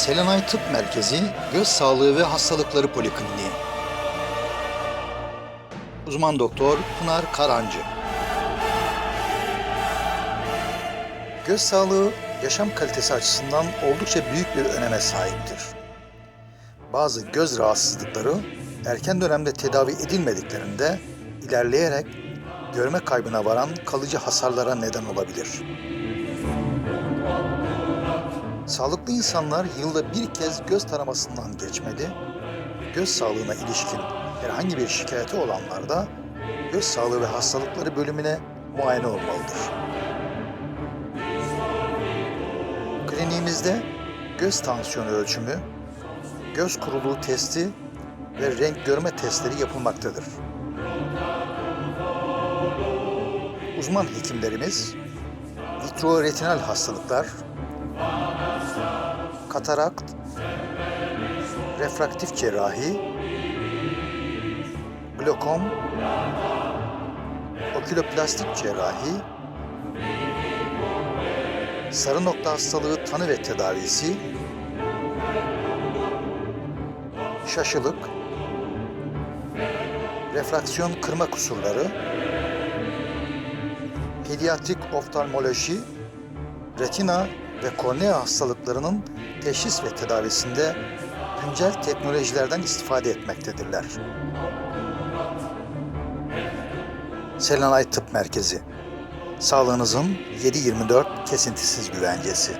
Selenay Tıp Merkezi Göz Sağlığı ve Hastalıkları Polikliniği. Uzman doktor Pınar Karancı. Göz sağlığı yaşam kalitesi açısından oldukça büyük bir öneme sahiptir. Bazı göz rahatsızlıkları erken dönemde tedavi edilmediklerinde ilerleyerek görme kaybına varan kalıcı hasarlara neden olabilir. Sağlıklı insanlar yılda bir kez göz taramasından geçmeli, göz sağlığına ilişkin herhangi bir şikayeti olanlarda göz sağlığı ve hastalıkları bölümüne muayene olmalıdır. Kliniğimizde göz tansiyonu ölçümü, göz kuruluğu testi ve renk görme testleri yapılmaktadır. Uzman hekimlerimiz vitroretinal hastalıklar, katarakt, refraktif cerrahi, glokom, oküloplastik cerrahi, sarı nokta hastalığı tanı ve tedavisi, şaşılık, refraksiyon kırma kusurları, pediatrik oftalmoloji, retina ve kornea hastalıklarının teşhis ve tedavisinde güncel teknolojilerden istifade etmektedirler. Selenay Tıp Merkezi Sağlığınızın 7-24 kesintisiz güvencesi.